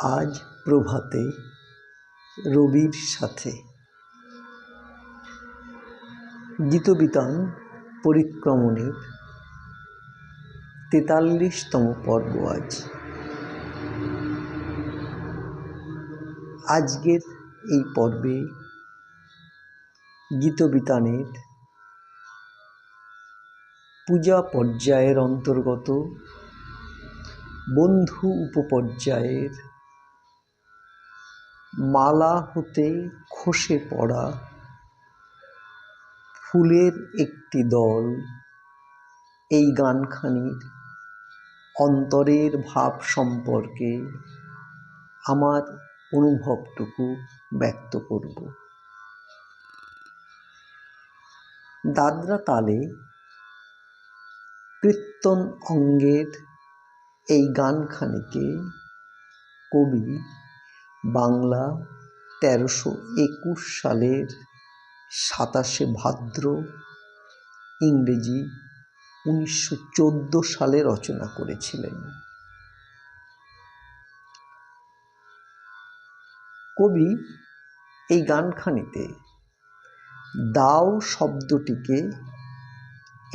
আজ প্রভাতে রবির সাথে। গীতবিতান পরিক্রমণের তেতাল্লিশতম পর্ব আজ। আজকের এই পর্বে গীতবিতানের পূজা পর্যায়ের অন্তর্গত বন্ধু উপপর্যায়ের মালা হতে খসে পড়া। ফুলের একটি দল, এই গানখানির অন্তরের ভাব সম্পর্কে আমার অনুভবটুকু ব্যক্ত করব। দাদরা তালে কীর্তন অঙ্গের এই গানখানিকে কবি বাংলা তেরোশো একুশ সালের সাতাশে ভাদ্র ইংরেজি উনিশশো চোদ্দ সালে রচনা করেছিলেন। কবি এই গানখানিতে দাও শব্দটিকে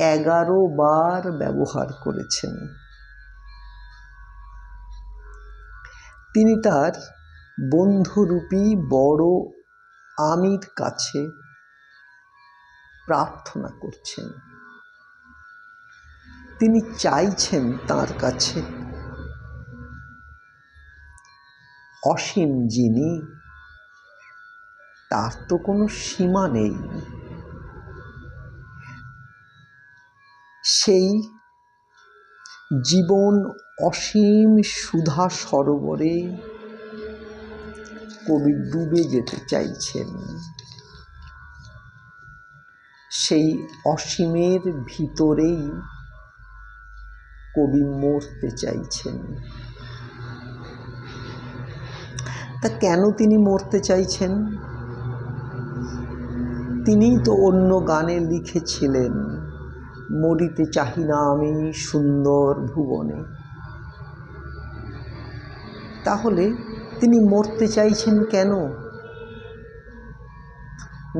এগারো বার ব্যবহার করেছেন। তিনি তার বন্ধুরূপী বড় আমির কাছে প্রার্থনা করছেন। তিনি চাইছেন তার কাছে অসীম যিনি, তার তো কোনো সীমা নেই। সেই জীবন অসীম সুধা সরোবরে কবি ডুবে যেতে চাইছেন। সেই অসীমের ভিতরেই কবি মরতে চাইছেন। তা কেন তিনি মরতে চাইছেন? তিনিই তো অন্য গানে লিখেছিলেন, মরিতে চাহি না আমি সুন্দর ভুবনে। তাহলে তিনি মরতে চাইছেন কেন?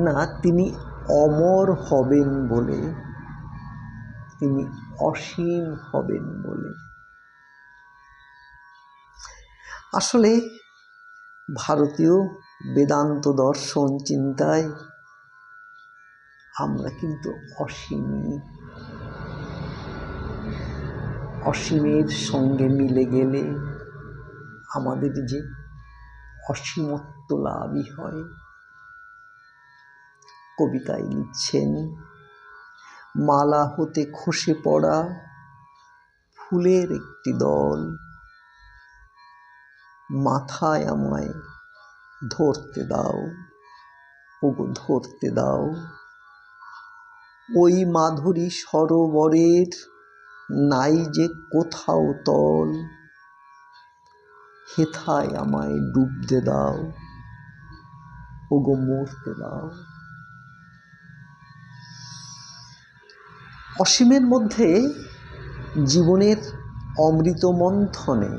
না, তিনি অমর হবেন বলে, তিনি অসীম হবেন বলে। আসলে ভারতীয় বেদান্ত দর্শন চিন্তায় আমরা কিন্তু অসীমই। অসীমের সঙ্গে মিলে গেলে আমাদের যে অসীমত্ব লাভই হয়। কবিতায় লিখছেন, মালা হতে খসে পড়া ফুলের একটি দল মাথায় আমায় ধরতে দাও, ওগো ধরতে দাও। ওই মাধুরী সরোবরের নাই যে কোথাও তল হেথায় আমায় ডুবতে দাও, ওগো মরতে দাও। অসীমের মধ্যে জীবনের অমৃত মন্থনে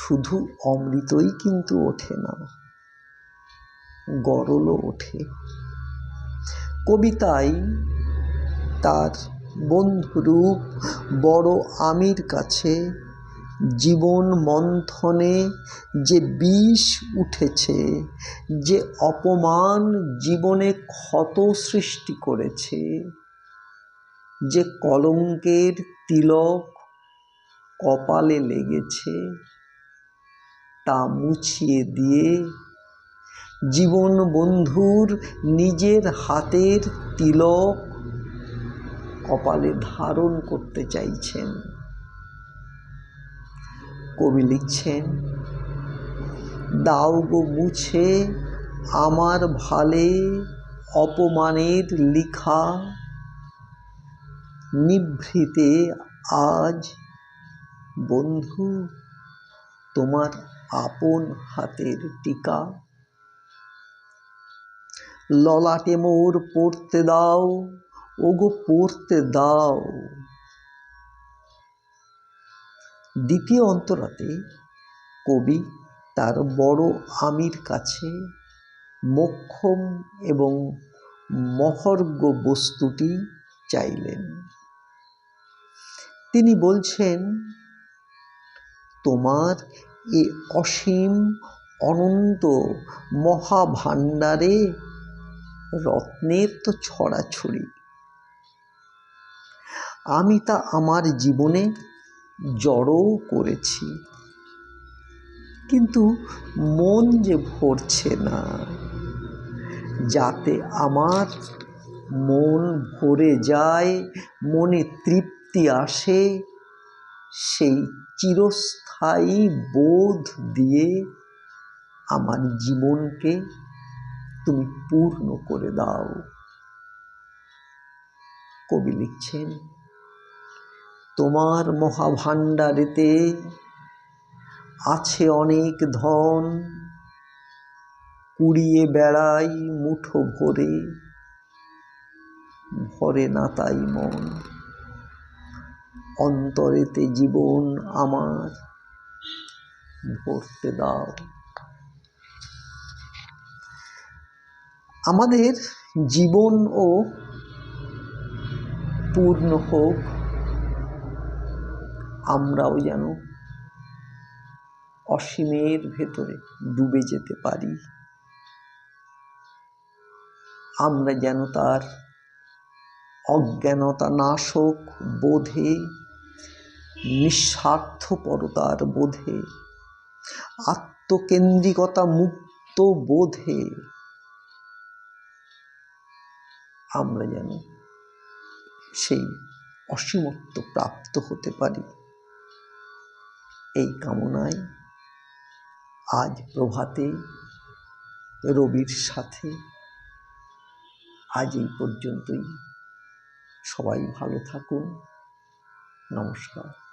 শুধু অমৃতই কিন্তু ওঠে না, গরলও ওঠে। কবিতায় তার বন্ধুরূপ বড় আমির কাছে জীবন মন্থনে যে বিষ উঠেছে, যে অপমান জীবনে ক্ষত সৃষ্টি করেছে, যে কলঙ্কের তিলক কপালে লেগেছে, তা মুছিয়ে দিয়ে জীবন বন্ধুর নিজের হাতের তিলক কপালে ধারণ করতে চাইছেন। কবি লিখছেন, দাও গো মুছে আমার ভালে অপমানের লিখা। নিভৃতে আজ বন্ধু তোমার আপন হাতের টিকা। ললাটে মোর পড়তে দাও, ওগো পড়তে দাও। দ্বিতীয় অন্তরাতে কবি তার বড় আমির কাছে মোক্ষম এবং মহর্গ বস্তুটি চাইলেন। তিনি বলছেন, তোমার এ অসীম অনন্ত মহাভাণ্ডারে রত্নের তো ছড়াছড়ি। আমি তা আমার জীবনে জড়ও করেছি। কিন্তু মন যে ভরছে না, যাতে আমার মন ভরে যায়, মনে তৃপ্তি আসে, সেই চিরস্থায়ী বোধ দিয়ে আমার জীবনকে তুমি পূর্ণ করে দাও। কবি লিখছেন তোমার মহাভাণ্ডারেতে আছে অনেক ধন। কুড়িয়ে বেড়াই মুঠো ভরে ভরে না তাই মন। অন্তরেতে জীবন আমার, ভরতে দাও। আমাদের জীবন ও পূর্ণ হোক আমরাও যেন অসীমের ভেতরে ডুবে যেতে পারি। আমরা যেন তার অজ্ঞানতা নাশক বোধে, নিঃস্বার্থপরতার বোধে, আত্মকেন্দ্রিকতা মুক্ত বোধে আমরা যেন সেই অসীমত্ব প্রাপ্ত হতে পারি। এই কামনায় আজ প্রভাতে রবির সাথে আজ এই পর্যন্তই। সবাই ভালো থাকুন। নমস্কার।